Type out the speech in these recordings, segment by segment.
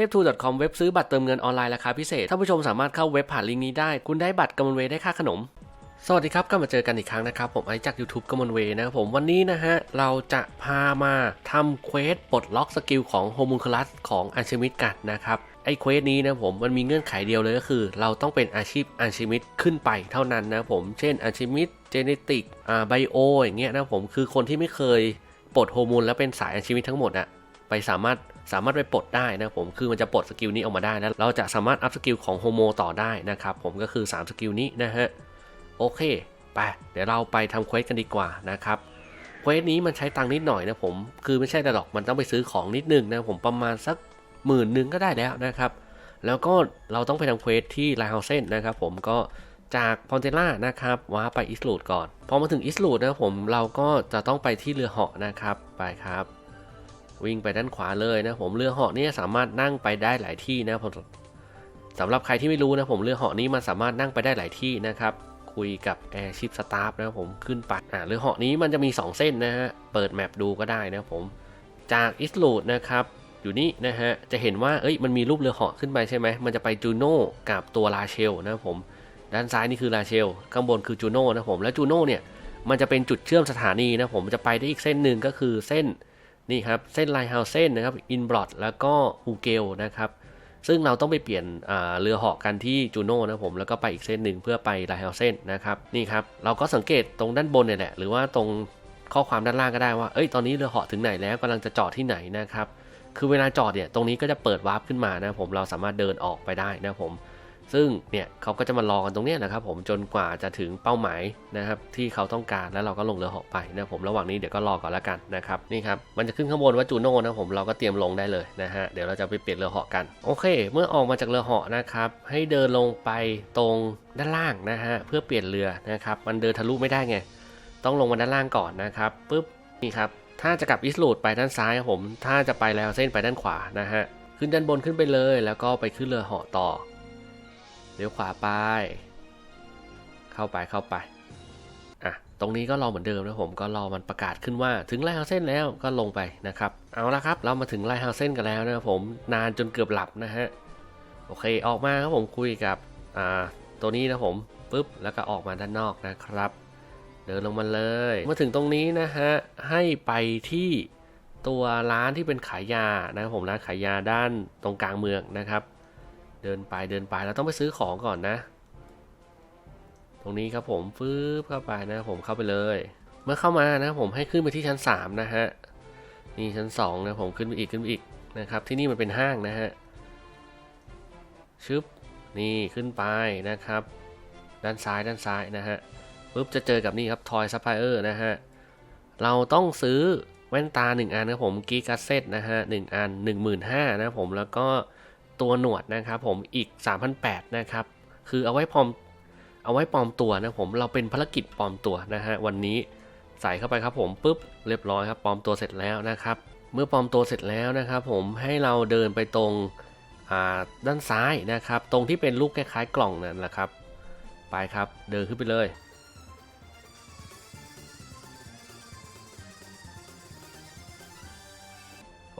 ทพทู .com เว็บซื้อบัตรเติมเงินออนไลน์ราคาพิเศษท่านผู้ชมสามารถเข้าเว็บผ่านลิงก์นี้ได้ คุณได้บัตรกำมลเวย์ได้ค่าขนม สวัสดีครับก็มาเจอกันอีกครั้งนะครับ ผมไอจาก YouTube กำมลเวย์นะครับผมวันนี้นะฮะ เราจะพามาทำเควสปลดล็อกสกิลของโฮมู n คลัสของอัญชมิดกันนะครับไอ้เควสนี้นะผมมันมีเงื่อนไขเดียวเลยก็คือ เราต้องเป็นอาชีพอัญชิมิดขึ้นไปเท่านั้นนะผมเช่นอัญชิมิดเจเนติกอ่าไบโออย่างเงี้ยนะผมคือคนที่ไม่เคยปลดโฮมูลแล้วเป็นสายอัญชิมิดทั้งหมดอะไปสามารถ สามารถไปปลดได้นะผมคือมันจะปลดสกิลนี้ออกมาได้แล้วเราจะสามารถอัพสกิลของโฮโมต่อได้นะครับผมก็คือ 3 สกิลนี้นะฮะโอเคไปเดี๋ยวเราไปทำเควสกันดีกว่านะครับเควสนี้มันใช้ตังค์นิดหน่อยนะผมคือไม่ใช่แต่หรอกมันต้องไปซื้อของนิดนึงนะผมประมาณสักหมื่นหนึ่งก็ได้แล้วนะครับแล้วก็เราต้องไปทำเควสที่ไลท์เฮาเซนนะครับผมก็จากพอนเทล่านะครับว้าไปอิสลูดก่อน พอมาถึงอิสลูดนะผมเราก็จะต้องไปที่เรือเหาะนะครับ ไปครับ วิ่งไปด้านขวาเลยนะผมเรือเหาะนี่สามารถนั่งไปได้หลายที่นะผมสำหรับใครที่ไม่รู้นะผมเรือเหาะนี้มันสามารถนั่งไปได้หลายที่นะครับคุยกับแอร์ชิพสตาฟนะผมขึ้นไปอ่าเรือเหาะนี้มันจะมี 2 เส้นนะฮะเปิดแมปดูก็ได้นะผมจากอิสลูดนะครับอยู่นี่นะฮะจะเห็นว่าเอ้ยมันมีรูปเรือเหาะขึ้นไปใช่ไหมมันจะไปจูโน่กับตัวลาเชลนะผมด้านซ้ายนี่คือลาเชลข้างบนคือจูโน่นะผมแล้วจูโน่เนี่ยมันจะเป็นจุดเชื่อมสถานีนะผมจะไปได้อีกเส้นหนึ่งก็คือเส้น นี่ครับเส้นไลท์เฮาเซนนะครับอินบลอดแล้วก็ฮูเกลนะครับซึ่งเราต้องไปเปลี่ยนเรือเหาะกันที่จูโน่นะผมแล้วก็ไปอีกเส้นหนึ่งเพื่อไปไลท์เฮาเซนนะครับนี่ครับเราก็สังเกตตรงด้านบนเนี่ยแหละหรือว่าตรงข้อความด้านล่างก็ได้ว่า เอ้ย ตอนนี้เรือเหาะถึงไหนแล้วกำลังจะจอดที่ไหนนะครับ คือเวลาจอดเนี่ย ตรงนี้ก็จะเปิดวาร์ปขึ้นมานะผม เราสามารถเดินออกไปได้นะผม ซึ่งเนี่ยเขาก็จะมารอกันตรงนี้นะครับผมจนกว่าจะถึงเป้าหมายนะครับที่เขาต้องการแล้วเราก็ลงเรือเหาะไปนะผมระหว่างนี้เดี๋ยวก็รอก่อนล้วกันนะครับนี่ครับมันจะขึ้นข้างบนว่าจูโน่นะผมเราก็เตรียมลงได้เลยนะฮะเดี๋ยวเราจะไปเปลี่ยนเรือเหาะกันโอเค เมื่อออกมาจากเรือเหาะนะครับให้เดินลงไปตรงด้านล่างนะฮะเพื่อเปลี่ยนเรือนะครับมันเดินทะลุไม่ได้ไงต้องลงมาด้านล่างก่อนนะครับปุ๊บนี่ครับถ้าจะกลับอิสลูดไปด้านซ้ายครับผม ถ้าจะไปแล้วเส้นไปด้านขวานะฮะ ขึ้นด้านบนขึ้นไปเลย แล้วก็ไปขึ้นเรือเหาะต่อ ลี้ยวขวาไป เข้าไปเข้าไปอะตรงนี้ก็รอเหมือนเดิมนะผมก็รอมันประกาศขึ้นว่าถึงไลท์เฮาเซนแล้วก็ลงไปนะครับเอาละครับ เรามาถึงไลท์เฮาเซนกันแล้วนะครับผมนานจนเกือบหลับนะฮะโอเคออกมาครับผมคุยกับอ่าตัวนี้นะผมปุ๊บแล้วก็ออกมาด้านนอกนะครับ เดินลงมาเลยมาถึงตรงนี้นะฮะให้ไปที่ตัวร้านที่เป็นขายยานะครับผมร้านขายยาด้านตรงกลางเมืองนะครับ เดินไปเดินไปเราต้องไปซื้อของก่อนนะ ตรงนี้ครับผมฟืบเข้าไปนะผมเข้าไปเลย เมื่อเข้ามานะผมให้ขึ้นไปที่ชั้น 3 นะฮะนี่ชั้น2นะผมขึ้นไปอีกขึ้นไปอีกนะครับที่นี่มันเป็นห้างนะฮะชึบนี่ขึ้นไปนะครับ ด้านซ้ายด้านซ้ายนะฮะปุ๊บจะเจอกับนี่ครับทอยซัพพลายเออร์นะฮะเราต้องซื้อแว่นตา 1 อันนะผมกีกาเซตนะฮะหอัน 15,000นะผมแล้วก็ ตัวหนวดนะครับผมอีก 3,800นะครับ คือเอาไว้ปลอมเอาไว้ปลอมตัวนะผมเราเป็นภารกิจปลอมตัวนะฮะวันนี้ใส่เข้าไปครับผมปุ๊บเรียบร้อยครับปลอมตัวเสร็จแล้วนะครับ เมื่อปลอมตัวเสร็จแล้วนะครับผมให้เราเดินไปตรงด้านซ้ายนะครับ ตรงที่เป็นรูปคล้ายๆกล่องนั่นแหละครับ ไปครับเดินขึ้นไปเลย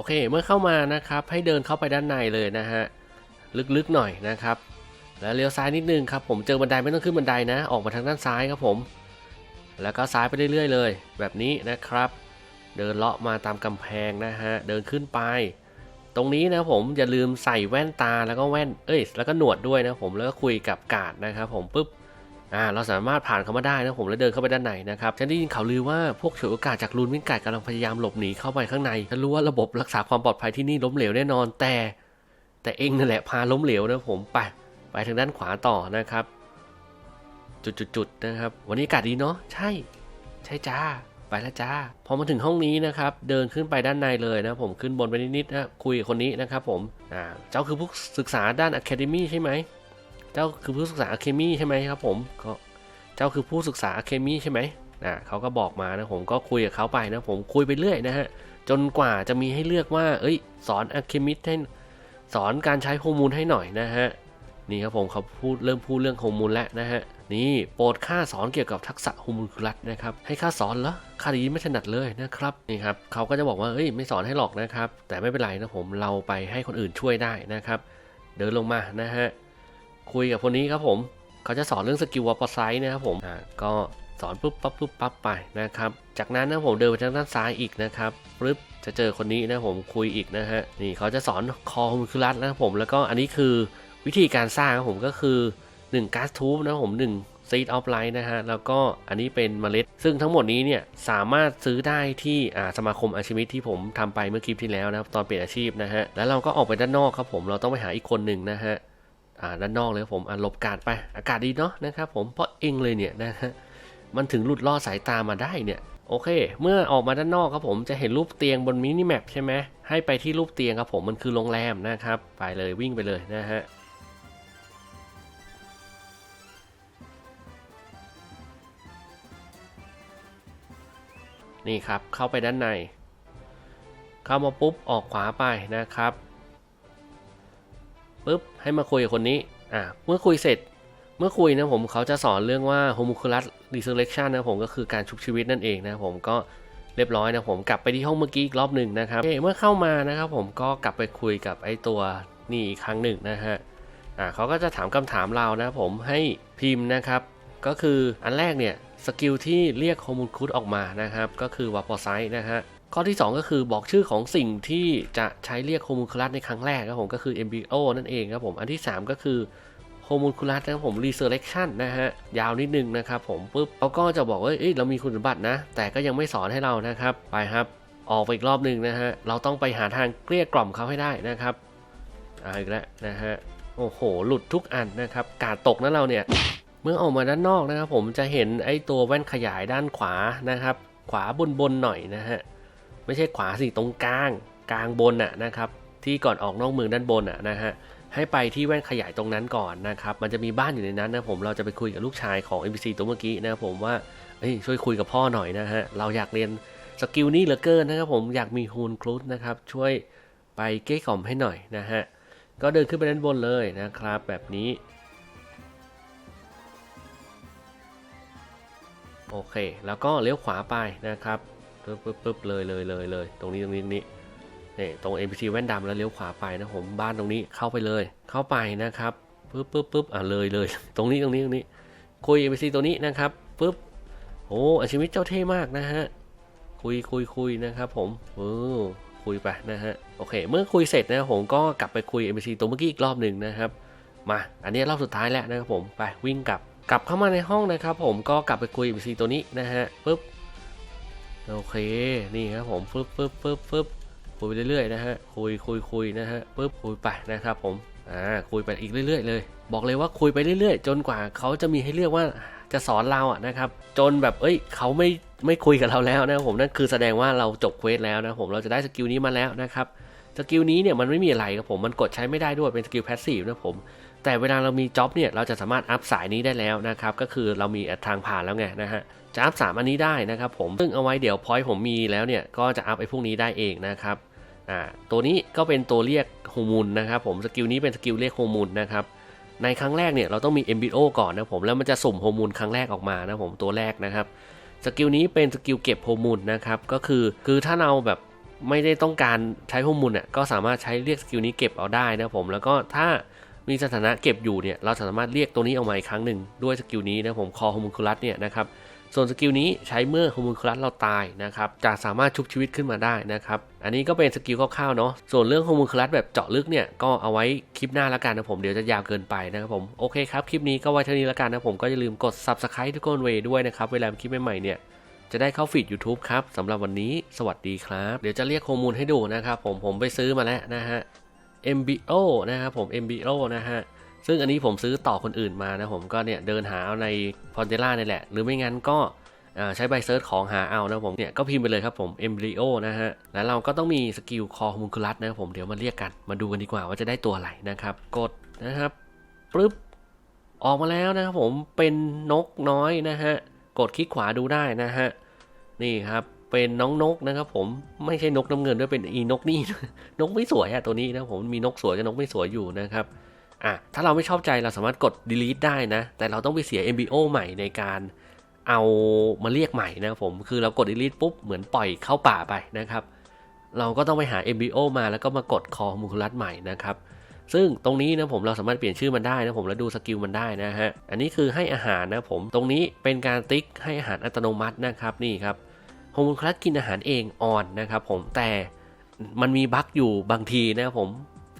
อเคเมื่อเข้ามานะครับให้เดินเข้าไปด้านในเลยนะฮะลึกๆหน่อยนะครับ แล้วเลี้ยวซ้ายนิดนึงครับผมเจอบันไดไม่ต้องขึ้นบันไดนะ ออกมาทางด้านซ้ายครับผม แล้วก็ซ้ายไปเรื่อยๆเลย แบบนี้นะครับ เดินเลาะมาตามกำแพงนะฮะเดินขึ้นไป ตรงนี้นะผมอย่าลืมใส่แว่นตาแล้วก็แว่นเอ้ยแล้วก็หนวดด้วยนะผมแล้วก็คุยกับกาดนะครับผมปุ๊บ อ่าเราสามารถผ่านเข้ามาได้นะผมแล้วเดินเข้าไปด้านในนะครับฉันได้ยินข่าวลือว่าพวกฉวยโอกาสจากรูนวิ่งไก่กำลังพยายามหลบหนีเข้าไปข้างในฉันรู้ว่าระบบรักษาความปลอดภัยที่นี่ล้มเหลวแน่นอนแต่ แต่เองนั่นแหละพาล้มเหลวนะผมไปไปทางด้านขวาต่อนะครับ จุดๆๆนะครับ วันนี้อากาศดีเนาะใช่ ใช่จ้าไปแล้วจ้า พอมาถึงห้องนี้นะครับ เดินขึ้นไปด้านในเลยนะผมขึ้นบนไปนิดๆนะคุยกับคนนี้นะครับผมอ่าเจ้าคือผู้ศึกษาด้านอะคาเดมี่ใช่ไหม เจ้าคือผู้ศึกษาอะเคมีใช่ไหมครับผมก็เจ้าคือผู้ศึกษาอะเคมีใช่ไหมอ่าเขาก็บอกมานะผมก็คุยกับเขาไปนะผมคุยไปเรื่อยนะฮะจนกว่าจะมีให้เลือกว่า เอ้ย สอนอะเคมิสให้สอนการใช้โฮอร์โมนให้หน่อยนะฮะนี่ครับผมเขาพูดเริ่มพูดเรื่องโฮอร์โมนแล้วนะฮะนี่โปรดข้าสอนเกี่ยวกับทักษะฮูมุนคูลัสนะครับให้ข้าสอนเหรอข้าดีไม่ถนัดเลยนะครับนี่ครับเขาก็จะบอกว่าเอ้ยไม่สอนให้หรอกนะครับ แต่ไม่เป็นไรนะผมเราไปให้คนอื่นช่วยได้นะครับ เดินลงมานะฮะ คุยกับคนนี้ครับผม เขาจะสอนเรื่องสกิลวอปไซด์นะครับผมอ่าก็สอนปุ๊บปั๊บปุ๊บปั๊บไปนะครับ จากนั้นนะผมเดินไปทางด้านซ้ายอีกนะครับปุ๊บจะเจอคนนี้นะผมคุยอีกนะฮะนี่เขาจะสอนคอฮูมุนคูลัสนะครับผมแล้วก็อันนี้คือวิธีการสร้างครับผมก็คือ1ก๊าซทูบนะผม1 seed of light นะฮะแล้วก็อันนี้เป็นเมล็ด ซึ่งทั้งหมดนี้เนี่ยสามารถซื้อได้ที่สมาคมอาชีวิตที่ผมทำไปเมื่อคลิปที่แล้วนะครับตอนเปลี่ยนอาชีพนะฮะแล้วเราก็ออกไปด้านนอกครับผมเราต้องไปหาอีกคนหนึ่งนะฮะ ด้านนอกเลยผมอ่าหลบกาดไปอากาศดีเนาะนะครับผมเพราะเองเลยเนี่ยนะฮะมันถึงหลุดล่อดสายตามาได้เนี่ยโอเค เมื่อออกมาด้านนอกครับผมจะเห็นรูปเตียงบนมินิแมปใช่ไหมให้ไปที่รูปเตียงครับผมมันคือโรงแรมนะครับ ไปเลยวิ่งไปเลยนะฮะนี่ครับเข้าไปด้านใน เข้ามาปุ๊บออกขวาไปนะครับ ปุ๊บให้มาคุยกับคนนี้อ่าเมื่อคุยเสร็จเมื่อคุยนะผมเขาจะสอนเรื่องว่า homunculus resurrection นะผมก็คือการชุบชีวิตนั่นเองนะผมก็เรียบร้อยนะผมกลับไปที่ห้องเมื่อกี้อีกรอบหนึ่งนะครับเเมื่อเข้ามานะครับผมก็กลับไปคุยกับไอ้ตัวนี่อีกครั้งหนึ่งนะฮะอ่าเขาก็จะถามคำถามเรานะผมให้พิมพ์นะครับ ก็คืออันแรกเนี่ยสกิลที่เรียกโฮมูลคุดออกมานะครับ ก็คือวาปอไซต์นะฮะ ข้อที่ 2 ก็คือบอกชื่อของสิ่งที่จะใช้เรียกโฮมูลคลัสในครั้งแรกครับผมก็คือ MBO นั่นเองครับผมอันที่ 3 ก็คือโฮมูลคลัสนะครับผม Resurrection นะฮะยาวนิดนึงนะครับผมปุ๊บเขาก็จะบอกว่าเอ้ยเรามีคุณสมบัตินะ แต่ก็ยังไม่สอนให้เรานะครับ ไปครับ ออกไปอีกรอบหนึ่งนะฮะเราต้องไปหาทางเกลี้ยกล่อมเขาให้ได้นะครับอ่าอีกแล้วนะฮะโอ้โห หลุดทุกอันนะครับ กาดตกนะเราเนี่ย เมื่อออกมาด้านนอกนะครับ ผมจะเห็นไอ้ตัวแว่นขยายด้านขวานะครับ ขวาบนบนหน่อยนะฮะ ไม่ใช่ขวาสิตรงกลาง กลางบนน่ะนะครับ ที่ก่อนออกนอกเมืองด้านบนอะนะฮะให้ไปที่แว่นขยายตรงนั้นก่อนนะครับ มันจะมีบ้านอยู่ในนั้นนะผม เราจะไปคุยกับลูกชายของ NPC ตัวเมื่อกี้นะผมว่าช่วยคุยกับพ่อหน่อยนะฮะ เราอยากเรียนสกิลนี้เหลือเกินนะครับผม อยากมีฮูนครูดนะครับ ช่วยไปเก้กล่อมให้หน่อยนะฮะ ก็เดินขึ้นไปด้านบนเลยนะครับ แบบนี้ โอเค แล้วก็เลี้ยวขวาไปนะครับ ปึ๊บปึ๊บปึ๊บเลยเลยเลยเลยตรงนี้ตรงนี้ตรงนี้นี่ตรง NPC แว่นดำแล้วเลี้ยวขวาไปนะผมบ้านตรงนี้เข้าไปเลย เข้าไปนะครับปึ๊บปึ๊บปึ๊บอะเลยเลยตรงนี้ตรงนี้ตรงนี้ คุย NPC ตัวนี้นะครับปึ๊บโอ้อาชีวิตเจ้าเท่มากนะฮะคุยคุยคุยนะครับ ผมเออคุยไปนะฮะโอเค เมื่อคุยเสร็จนะผมก็กลับไปคุย NPC ตัวเมื่อกี้อีกรอบหนึ่งนะครับมาอันนี้รอบสุดท้ายแล้วนะครับผมไปวิ่งกลับกลับเข้ามาในห้องนะครับ ผมก็กลับไปคุย NPC ตัวนี้นะฮะปุ๊บ โอเค นี่ครับผมปึ๊บปึ๊บปึ๊บปึ๊บคุยไปเรื่อยๆนะฮะ คุยคุยคุยนะฮะปึ๊บคุยไปนะครับผม อ่า คุยไปอีกเรื่อยๆเลย บอกเลยว่าคุยไปเรื่อยๆ จนกว่าเขาจะมีให้เลือกว่าจะสอนเราอะนะครับ จนแบบ เอ้ย เขาไม่ ไม่คุยกับเราแล้วนะครับผม นั่นคือแสดงว่าเราจบเควสแล้วนะผม เราจะได้สกิลนี้มาแล้วนะครับ สกิลนี้เนี่ยมันไม่มีอะไรครับผม มันกดใช้ไม่ได้ด้วย เป็นสกิลแพสซีฟนะผม แต่เวลาเรามีจ็อบเนี่ยเราจะสามารถอัพสายนี้ได้แล้วนะครับก็คือเรามีทางผ่านแล้วไงนะฮะจะอัพสามอันนี้ได้นะครับผมซึ่งเอาไว้เดี๋ยวพอยต์ผมมีแล้วเนี่ยก็จะอัพไอ้พวกนี้ได้เองนะครับอ่าตัวนี้ก็เป็นตัวเรียกโฮมูลนะครับผมสกิลนี้เป็นสกิลเรียกโฮมูลนะครับในครั้งแรกเนี่ยเราต้องมี MBO ก่อนนะผมแล้วมันจะสุ่มโฮมูลครั้งแรกออกมานะผมตัวแรกนะครับสกิลนี้เป็นสกิลเก็บโฮมูลนะครับก็คือคือถ้าเราแบบไม่ได้ต้องการใช้โฮมูลอะก็สามารถใช้เรียกสกิลนี้เก็บเอาได้นะผมแล้วก็ถ้า มีสถานะเก็บอยู่เนี่ยเราสามารถเรียกตัวนี้ออกมาอีกครั้งหนึ่งด้วยสกิลนี้นะผมคอโฮมูลคุลัสเนี่ยนะครับส่วนสกิลนี้ใช้เมื่อโฮมูลคุลัสเราตายนะครับจะสามารถชุบชีวิตขึ้นมาได้นะครับอันนี้ก็เป็นสกิลคร่าวๆเนาะส่วนเรื่องโฮมูลคุลัสแบบเจาะลึกเนี่ยก็เอาไว้คลิปหน้าละกันนะผมเดี๋ยวจะยาวเกินไปนะครับผมโอเคครับคลิปนี้ก็ไว้เท่านี้ละกันนะผมก็อย่าลืมกด subscribe ทุกคนเวด้วยนะครับเวลาคลิปใหม่ๆเนี่ยจะได้เข้าฟีด YouTube ครับสำหรับวันนี้สวัสดีครับ เดี๋ยวจะเรียกข้อมูลให้ดูนะครับผมผมไปซื้อมาแล้วนะฮะ MBO นะครับผม MBO นะฮะ ซึ่งอันนี้ผมซื้อต่อคนอื่นมานะผมก็เนี่ยเดินหาเอาในพอนเ e ล่านี่แหละ หรือไม่งั้นก็ใช้ใบเซิร์ชของหาเอานะผมเนี่ยก็พิมพ์ไปเลยครับผม Embryo นะฮะ แล้วเราก็ต้องมีสกิลคอฮูมุนคุลัสนะครับผมเดี๋ยวมาเรียกกันมาดูกันดีกว่าว่าจะได้ตัวอะไรนะครับ กดนะครับปึ๊บออกมาแล้วนะครับผมเป็นนกน้อยนะฮะ กดคลิกขวาดูได้นะฮะ นี่ครับ เป็นน้องนกนะครับ ผมไม่ใช่นกน้ำเงินด้วยเป็นอีนกนี่ นกไม่สวยอะตัวนี้นะผมมีนกสวยกับนกไม่สวยอยู่นะครับอะถ้าเราไม่ชอบใจเราสามารถกด delete ได้นะ แต่เราต้องไปเสีย MBO ใหม่ในการเอามาเรียกใหม่นะครับผมคือเรากด delete ปุ๊บเหมือนปล่อยเข้าป่าไปนะครับ เราก็ต้องไปหา MBO มาแล้วก็มากดคอมูคลัสใหม่นะครับซึ่งตรงนี้นะผมเราสามารถเปลี่ยนชื่อมันได้นะผมแล้วดูสกิลมันได้นะฮะอันนี้คือให้อาหารนะผมตรงนี้เป็นการติ๊กให้อาหารอัตโนมัตินะครับนี่ครับ โฮมูคลัสกินอาหารเองออนนะครับผมแต่มันมีบั๊กอยู่บางทีนะครับผม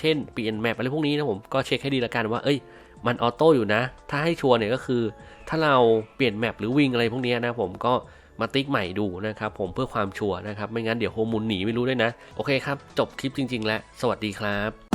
เช่นเปลี่ยนแมปอะไรพวกนี้นะผมก็เช็คให้ดีละกันว่า เอ้ย มันออโต้อยู่นะ ถ้าให้ชัวร์เนี่ยก็คือ ถ้าเราเปลี่ยนแมปหรือวิ่งอะไรพวกนี้นะผมก็มาติ๊กใหม่ดูนะครับผมเพื่อความชัวร์นะครับ ไม่งั้นเดี๋ยวโฮมูลหนีไม่รู้ด้วยนะ โอเคครับ จบคลิปจริง ๆ แล้ว สวัสดีครับ